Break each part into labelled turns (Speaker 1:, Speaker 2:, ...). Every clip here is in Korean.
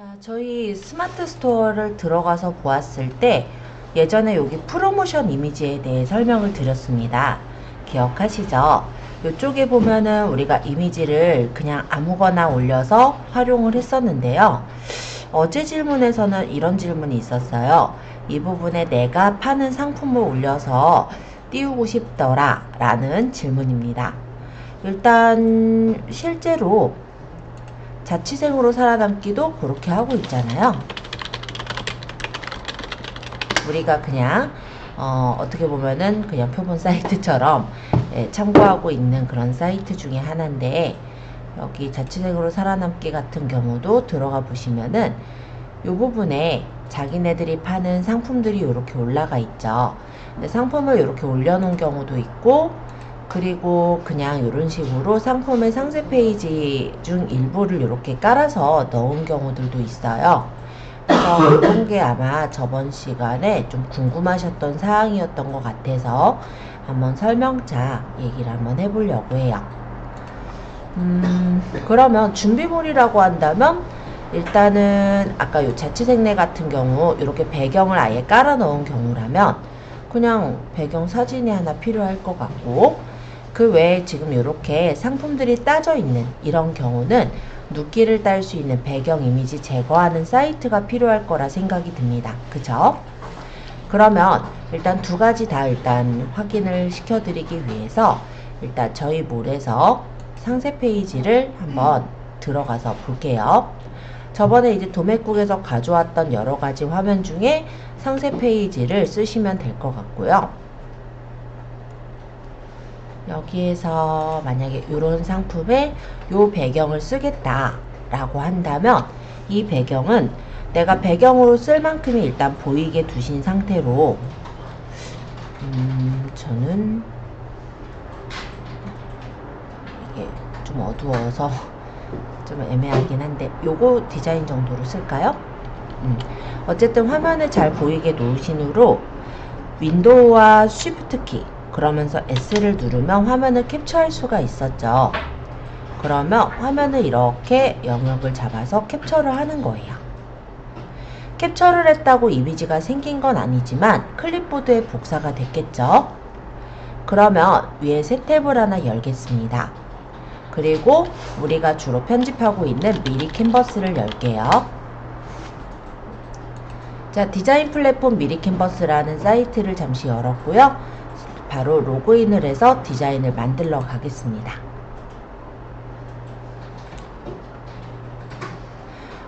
Speaker 1: 자, 저희 스마트 스토어를 들어가서 보았을 때 예전에 여기 프로모션 이미지에 대해 설명을 드렸습니다. 기억하시죠? 이쪽에 보면은 우리가 이미지를 그냥 아무거나 올려서 활용을 했었는데요. 어제 질문에서는 이런 질문이 있었어요. 이 부분에 내가 파는 상품을 올려서 띄우고 싶더라 라는 질문입니다. 일단 실제로 자취생으로 살아남기도 그렇게 하고 있잖아요. 우리가 그냥 어, 어떻게 보면은 그냥 표본 사이트처럼 예, 참고하고 있는 그런 사이트 중에 하나인데 여기 자취생으로 살아남기 같은 경우도 들어가 보시면은 이 부분에 자기네들이 파는 상품들이 이렇게 올라가 있죠. 근데 상품을 이렇게 올려놓은 경우도 있고 그리고 그냥 이런 식으로 상품의 상세 페이지 중 일부를 이렇게 깔아서 넣은 경우들도 있어요. 그래서 이런 게 아마 저번 시간에 좀 궁금하셨던 사항이었던 것 같아서 한번 설명자 얘기를 한번 해보려고 해요. 음, 그러면 준비물이라고 한다면 일단은 아까 요 자취생네 같은 경우 이렇게 배경을 아예 깔아 넣은 경우라면 그냥 배경 사진이 하나 필요할 것 같고 그 외에 지금 이렇게 상품들이 따져 있는 이런 경우는 눕기를 딸 수 있는 배경 이미지 제거하는 사이트가 필요할 거라 생각이 듭니다. 그죠? 그러면 일단 두 가지 다 일단 확인을 시켜드리기 위해서 일단 저희 몰에서 상세 페이지를 한번 들어가서 볼게요. 저번에 이제 도매국에서 가져왔던 여러 가지 화면 중에 상세 페이지를 쓰시면 될 것 같고요. 여기에서 만약에 이런 상품에 요 배경을 쓰겠다 라고 한다면 이 배경은 내가 배경으로 쓸 만큼이 일단 보이게 두신 상태로 음 저는 이게 좀 어두워서 좀 애매하긴 한데 요거 디자인 정도로 쓸까요? 음, 어쨌든 화면을 잘 보이게 놓으신 후로 윈도우와 쉬프트 키 그러면서 S를 누르면 화면을 캡처할 수가 있었죠. 그러면 화면을 이렇게 영역을 잡아서 캡처를 하는 거예요. 캡처를 했다고 이미지가 생긴 건 아니지만 클립보드에 복사가 됐겠죠. 그러면 위에 새 탭을 하나 열겠습니다. 그리고 우리가 주로 편집하고 있는 미리 캔버스를 열게요. 자, 디자인 플랫폼 미리 캔버스라는 사이트를 잠시 열었고요. 바로 로그인을 해서 디자인을 만들러 가겠습니다.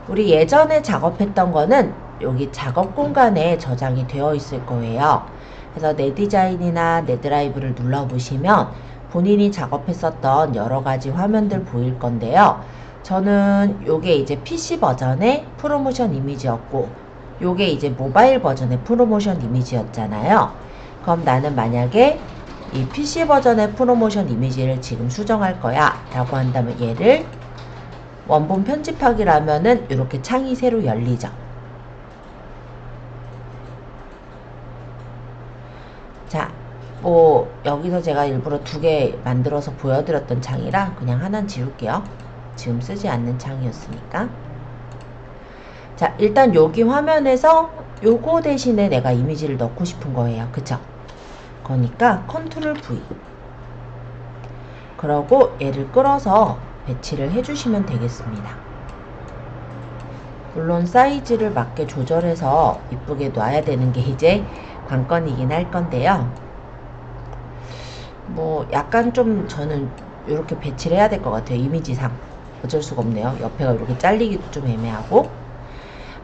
Speaker 1: 우리 예전에 작업했던 거는 여기 작업 공간에 저장이 되어 있을 거예요. 그래서 내 디자인이나 내 드라이브를 눌러보시면 본인이 작업했었던 여러 가지 화면들 보일 건데요. 저는 요게 이제 PC 버전의 프로모션 이미지였고 요게 이제 모바일 버전의 프로모션 이미지였잖아요. 그럼 나는 만약에 이 PC 버전의 프로모션 이미지를 지금 수정할 거야 라고 한다면 얘를 원본 편집하기라면은 이렇게 창이 새로 열리죠. 자, 뭐 여기서 제가 일부러 두 개 만들어서 보여드렸던 창이라 그냥 하나는 지울게요. 지금 쓰지 않는 창이었으니까. 자, 일단 여기 화면에서 요거 대신에 내가 이미지를 넣고 싶은 거예요. 그쵸? 그러니까 컨트롤 V. 그러고 얘를 끌어서 배치를 해주시면 되겠습니다. 물론 사이즈를 맞게 조절해서 이쁘게 놔야 되는 게 이제 관건이긴 할 건데요. 뭐 약간 좀 저는 이렇게 배치를 해야 될 것 같아요. 이미지상. 어쩔 수가 없네요. 옆에가 이렇게 잘리기도 좀 애매하고.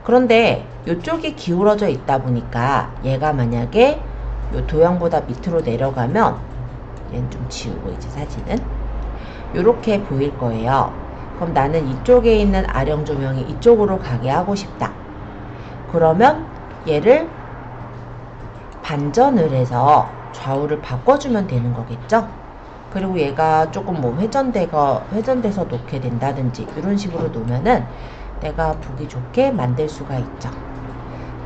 Speaker 1: 그런데 이쪽이 기울어져 있다 보니까 얘가 만약에 요 도형보다 밑으로 내려가면 얘는 좀 지우고 이제 사진은 이렇게 보일 거예요. 그럼 나는 이쪽에 있는 아령 조명이 이쪽으로 가게 하고 싶다. 그러면 얘를 반전을 해서 좌우를 바꿔주면 되는 거겠죠? 그리고 얘가 조금 뭐 회전되거 회전돼서 놓게 된다든지 이런 식으로 놓으면은 내가 보기 좋게 만들 수가 있죠.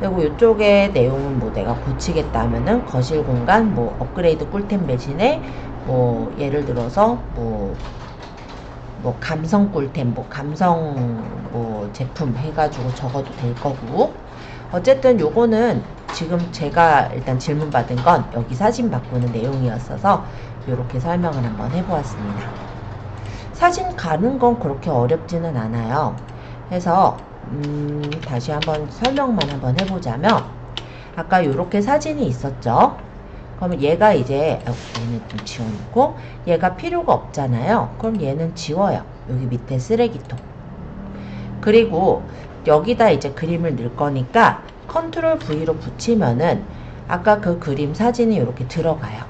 Speaker 1: 그리고 이쪽에 내용은 뭐 내가 고치겠다 하면은 거실 공간 뭐 업그레이드 꿀템 대신에 뭐 예를 들어서 뭐뭐 감성 꿀템, 뭐 감성 뭐 제품 해가지고 적어도 될 거고 어쨌든 요거는 지금 제가 일단 질문 받은 건 여기 사진 바꾸는 내용이었어서 이렇게 설명을 한번 해보았습니다. 사진 가는 건 그렇게 어렵지는 않아요. 그래서 음, 다시 한번 설명만 한번 해보자면 아까 이렇게 사진이 있었죠. 그러면 얘가 이제 어, 얘는 좀 지워놓고 얘가 필요가 없잖아요. 그럼 얘는 지워요. 여기 밑에 쓰레기통. 그리고 여기다 이제 그림을 넣을 거니까 컨트롤 V로 붙이면은 아까 그 그림 사진이 이렇게 들어가요.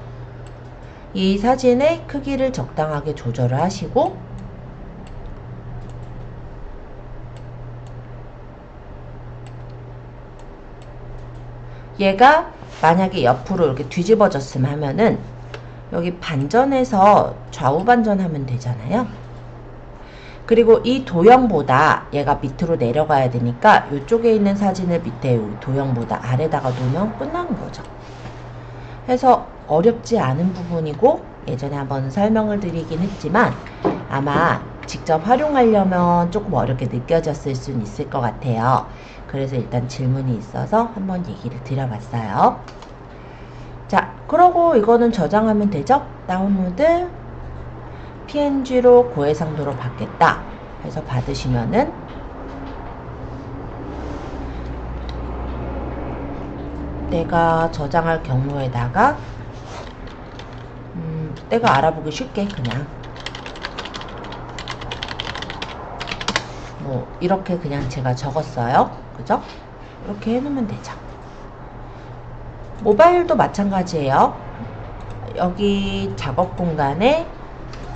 Speaker 1: 이 사진의 크기를 적당하게 조절을 하시고 얘가 만약에 옆으로 이렇게 뒤집어졌으면 하면은 여기 반전해서 좌우 반전하면 되잖아요. 그리고 이 도형보다 얘가 밑으로 내려가야 되니까 이쪽에 있는 사진을 밑에 도형보다 아래다가 놓으면 끝나는 거죠. 그래서 어렵지 않은 부분이고 예전에 한번 설명을 드리긴 했지만 아마 직접 활용하려면 조금 어렵게 느껴졌을 수는 있을 것 같아요. 그래서 일단 질문이 있어서 한번 얘기를 드려봤어요. 자, 그러고 이거는 저장하면 되죠? 다운로드 PNG로 고해상도로 받겠다. 해서 받으시면은 내가 저장할 경로에다가 음, 내가 알아보기 쉽게 그냥 뭐 이렇게 그냥 제가 적었어요. 그죠? 이렇게 해놓으면 되죠. 모바일도 마찬가지예요. 여기 작업 공간에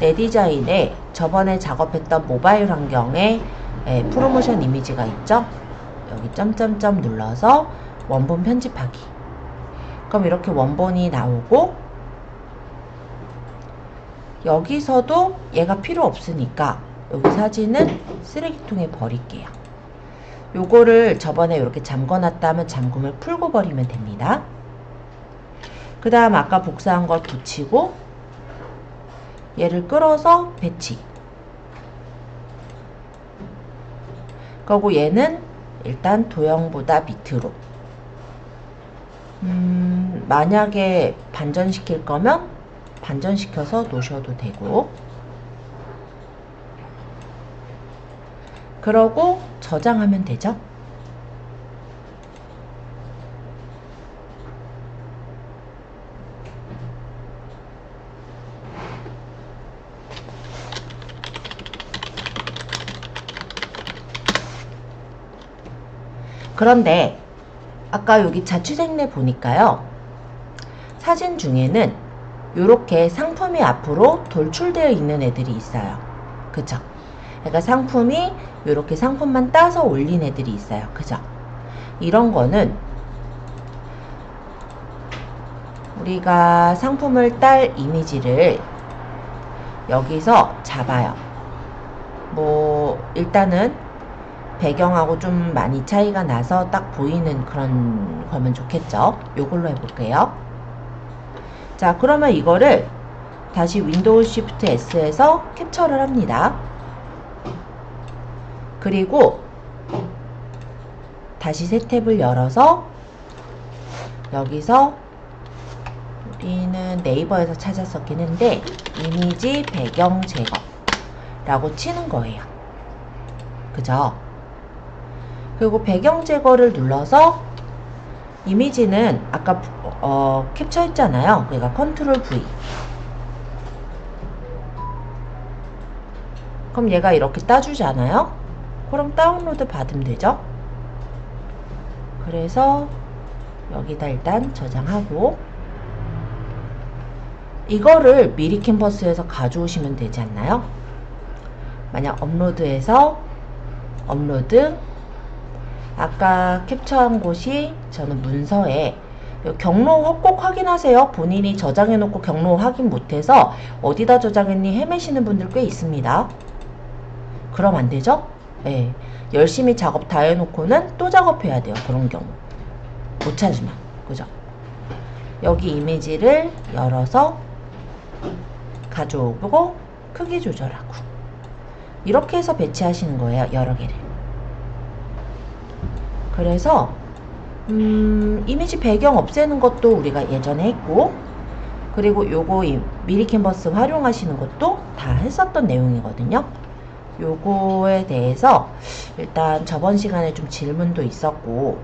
Speaker 1: 내 디자인에 저번에 작업했던 모바일 환경에 예, 프로모션 이미지가 있죠? 여기 점점점 눌러서 원본 편집하기. 그럼 이렇게 원본이 나오고 여기서도 얘가 필요 없으니까 여기 사진은 쓰레기통에 버릴게요. 요거를 저번에 이렇게 잠궈놨다 하면 잠금을 풀고 버리면 됩니다. 그 다음 아까 복사한 걸 붙이고 얘를 끌어서 배치 그리고 얘는 일단 도형보다 밑으로 음, 만약에 반전시킬 거면 반전시켜서 놓으셔도 되고 그러고 저장하면 되죠. 그런데 아까 여기 자취생네 보니까요. 사진 중에는 이렇게 상품이 앞으로 돌출되어 있는 애들이 있어요. 그죠? 그러니까 상품이 이렇게 상품만 따서 올린 애들이 있어요. 그죠? 이런 거는 우리가 상품을 딸 이미지를 여기서 잡아요. 뭐 일단은 배경하고 좀 많이 차이가 나서 딱 보이는 그런 거면 좋겠죠. 요걸로 해볼게요. 자, 그러면 이거를 다시 윈도우 쉬프트 S에서 캡처를 합니다. 그리고 다시 새 탭을 열어서 여기서 우리는 네이버에서 찾았었긴 한데 이미지 배경 제거 라고 치는 거예요. 그죠? 그리고 배경 제거를 눌러서 이미지는 아까 어, 캡처했잖아요. 그러니까 컨트롤 V. 그럼 얘가 이렇게 따주잖아요. 그럼 다운로드 받으면 되죠. 그래서 여기다 일단 저장하고 이거를 미리 캠퍼스에서 가져오시면 되지 않나요? 만약 업로드해서 업로드 아까 캡처한 곳이 저는 문서에 경로 꼭 확인하세요. 본인이 저장해 놓고 경로 확인 못해서 어디다 저장했니 헤매시는 분들 꽤 있습니다. 그럼 안 되죠? 예. 열심히 작업 다 해놓고는 또 작업해야 돼요. 그런 경우. 못 찾으면. 그죠? 여기 이미지를 열어서 가져오고 크기 조절하고 이렇게 해서 배치하시는 거예요. 여러 개를. 그래서 음, 이미지 배경 없애는 것도 우리가 예전에 했고 그리고 요거 이 미리 캔버스 활용하시는 것도 다 했었던 내용이거든요. 요거에 대해서 일단 저번 시간에 좀 질문도 있었고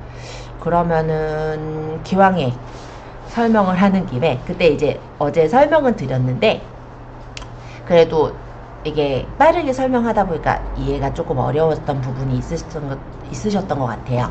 Speaker 1: 그러면은 기왕에 설명을 하는 김에 그때 이제 어제 설명은 드렸는데 그래도 이게 빠르게 설명하다 보니까 이해가 조금 어려웠던 부분이 있으셨던 것, 있으셨던 것 같아요.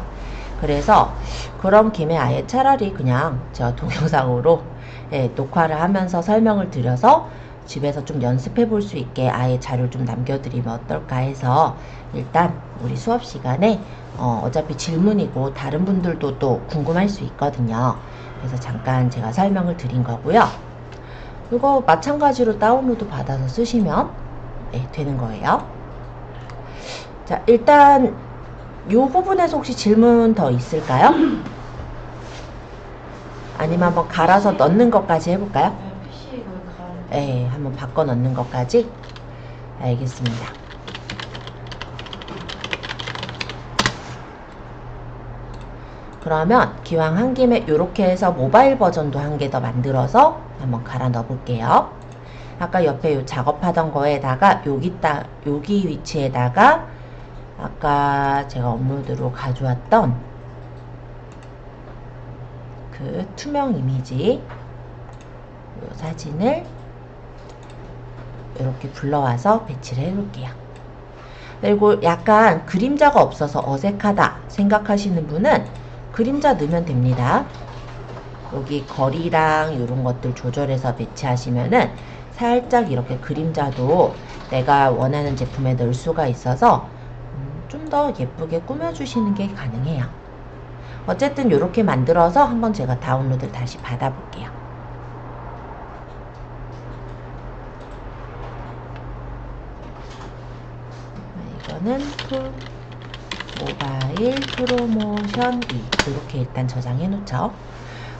Speaker 1: 그래서 그런 김에 아예 차라리 그냥 제가 동영상으로 예, 녹화를 하면서 설명을 드려서 집에서 좀 연습해 볼 수 있게 아예 자료를 좀 남겨드리면 어떨까 해서 일단 우리 수업 시간에 어, 어차피 질문이고 다른 분들도 또 궁금할 수 있거든요. 그래서 잠깐 제가 설명을 드린 거고요. 이거 마찬가지로 다운로드 받아서 쓰시면 네, 되는 거예요. 자, 일단 이 부분에서 혹시 질문 더 있을까요? 아니면 한번 갈아서 넣는 것까지 해볼까요? 네, 한번 바꿔 넣는 것까지. 알겠습니다. 그러면 기왕 한 김에 이렇게 해서 모바일 버전도 한 개 더 만들어서 한번 갈아 넣어 볼게요. 아까 옆에 요 작업하던 거에다가 여기 따, 여기 위치에다가 아까 제가 업로드로 가져왔던 그 투명 이미지 요 사진을 이렇게 불러와서 배치를 해볼게요. 그리고 약간 그림자가 없어서 어색하다 생각하시는 분은 그림자 넣으면 됩니다. 여기 거리랑 이런 것들 조절해서 배치하시면은 살짝 이렇게 그림자도 내가 원하는 제품에 넣을 수가 있어서 음, 좀더 예쁘게 꾸며주시는 게 가능해요. 어쨌든 이렇게 만들어서 한번 제가 다운로드를 다시 받아볼게요. 이거는 풀 모바일 프로모션 2 이렇게 일단 저장해 놓죠.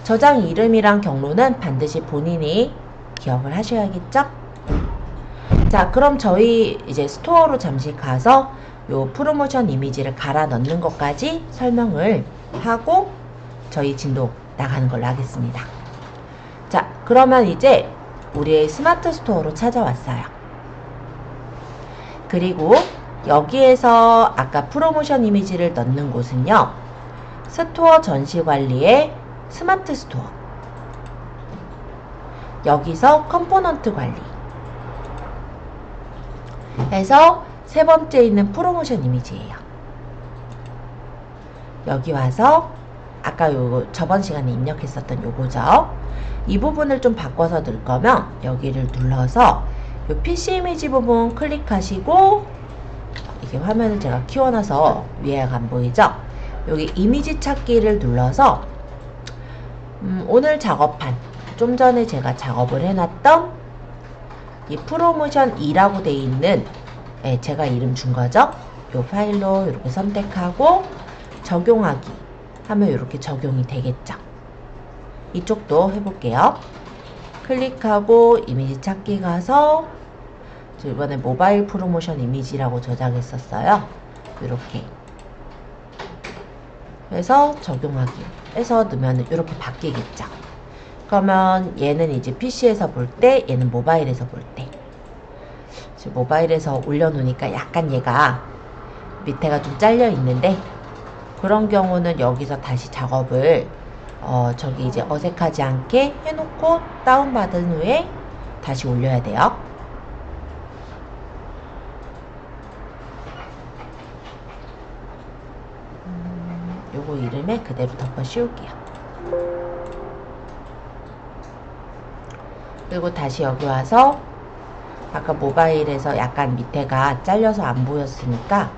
Speaker 1: 저장 이름이랑 경로는 반드시 본인이 기억을 하셔야겠죠? 자, 그럼 저희 이제 스토어로 잠시 가서 요 프로모션 이미지를 갈아 넣는 것까지 설명을 하고 저희 진도 나가는 걸로 하겠습니다. 자, 그러면 이제 우리의 스마트 스토어로 찾아왔어요. 그리고 여기에서 아까 프로모션 이미지를 넣는 곳은요. 스토어 전시 관리의 스마트 스토어. 여기서 컴포넌트 관리. 해서 세 번째 있는 프로모션 이미지예요. 여기 와서 아까 요 저번 시간에 입력했었던 요거죠. 이 부분을 좀 바꿔서 넣을 거면 여기를 눌러서 요 PC 이미지 부분 클릭하시고 이게 화면을 제가 키워놔서 위에가 안 보이죠? 여기 이미지 찾기를 눌러서 음, 오늘 작업한 좀 전에 제가 작업을 해놨던 이 프로모션 2라고 돼 있는 예, 제가 이름 준 거죠? 요 파일로 이렇게 선택하고 적용하기 하면 이렇게 적용이 되겠죠? 이쪽도 해볼게요. 클릭하고 이미지 찾기 가서 저 이번에 모바일 프로모션 이미지라고 저장했었어요. 이렇게 해서 적용하기 해서 넣으면 이렇게 바뀌겠죠. 그러면 얘는 이제 PC에서 볼 때, 얘는 모바일에서 볼 때. 지금 모바일에서 올려놓으니까 약간 얘가 밑에가 좀 잘려 있는데 그런 경우는 여기서 다시 작업을 어, 저기 이제 어색하지 않게 해놓고 다운받은 후에 다시 올려야 돼요. 음, 이름에 그대로 덮어 씌울게요. 그리고 다시 여기 와서 아까 모바일에서 약간 밑에가 잘려서 안 보였으니까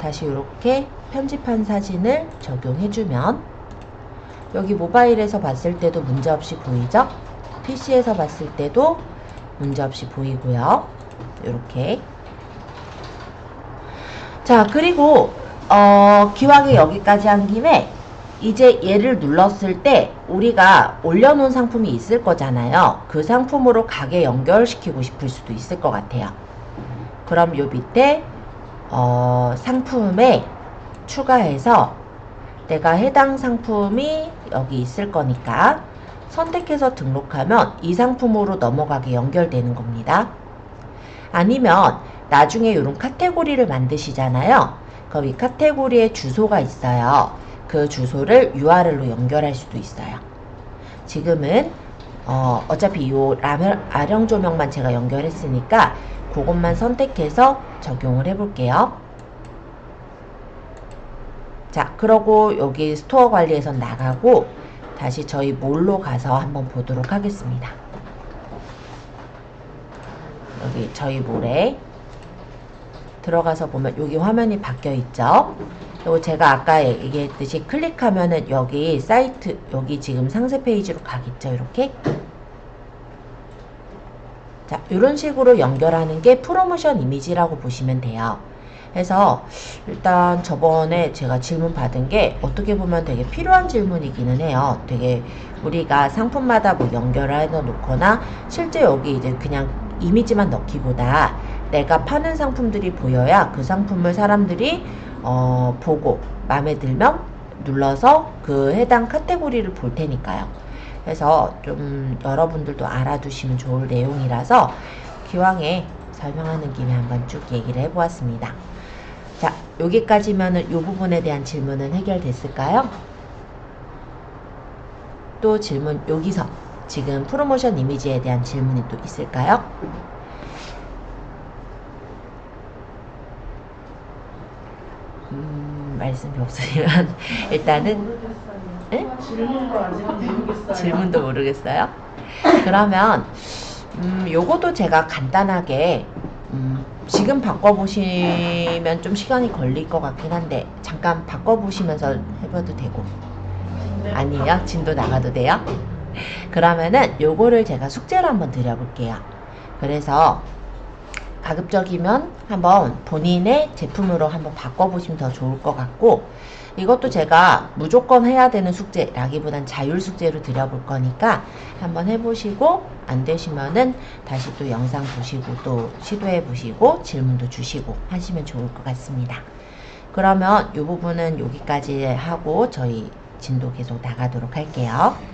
Speaker 1: 다시 이렇게 편집한 사진을 적용해주면 여기 모바일에서 봤을 때도 문제없이 보이죠? PC에서 봤을 때도 문제없이 보이고요. 이렇게 자 그리고 어, 기왕에 여기까지 한 김에 이제 얘를 눌렀을 때 우리가 올려놓은 상품이 있을 거잖아요. 그 상품으로 가게 연결시키고 싶을 수도 있을 것 같아요. 그럼 요 밑에 어, 상품에 추가해서 내가 해당 상품이 여기 있을 거니까 선택해서 등록하면 이 상품으로 넘어가게 연결되는 겁니다. 아니면 나중에 이런 카테고리를 만드시잖아요. 그럼 이 카테고리에 주소가 있어요. 그 주소를 URL로 연결할 수도 있어요. 지금은 어, 어차피 요 라면, 아령 조명만 제가 연결했으니까 그것만 선택해서 적용을 해볼게요. 자, 그러고 여기 스토어 관리에서 나가고 다시 저희 몰로 가서 한번 보도록 하겠습니다. 여기 저희 몰에 들어가서 보면 여기 화면이 바뀌어 있죠. 그리고 제가 아까 얘기했듯이 클릭하면은 여기 사이트 여기 지금 상세 페이지로 가겠죠. 이렇게 자 이런 식으로 연결하는 게 프로모션 이미지라고 보시면 돼요. 그래서 일단 저번에 제가 질문 받은 게 어떻게 보면 되게 필요한 질문이기는 해요. 되게 우리가 상품마다 뭐 연결을 해 놓거나 실제 여기 이제 그냥 이미지만 넣기보다 내가 파는 상품들이 보여야 그 상품을 사람들이 어, 보고 마음에 들면 눌러서 그 해당 카테고리를 볼 테니까요. 그래서 좀 여러분들도 알아두시면 좋을 내용이라서 기왕에 설명하는 김에 한번 쭉 얘기를 해보았습니다. 자, 여기까지면은 이 부분에 대한 질문은 해결됐을까요? 또 질문 여기서 지금 프로모션 이미지에 대한 질문이 또 있을까요? 음, 말씀이 없으면 일단은 네? 질문도 모르겠어요. 그러면 음, 요거도 제가 간단하게 음, 지금 바꿔보시면 좀 시간이 걸릴 것 같긴 한데 잠깐 바꿔보시면서 해봐도 되고
Speaker 2: 네.
Speaker 1: 아니에요? 진도 나가도 돼요? 그러면은 요거를 제가 숙제로 한번 드려볼게요. 그래서 가급적이면 한번 본인의 제품으로 한번 바꿔보시면 더 좋을 것 같고 이것도 제가 무조건 해야 되는 숙제라기보단 자율 숙제로 드려볼 거니까 한번 해보시고 안 되시면은 다시 또 영상 보시고 또 시도해 보시고 질문도 주시고 하시면 좋을 것 같습니다. 그러면 이 부분은 여기까지 하고 저희 진도 계속 나가도록 할게요.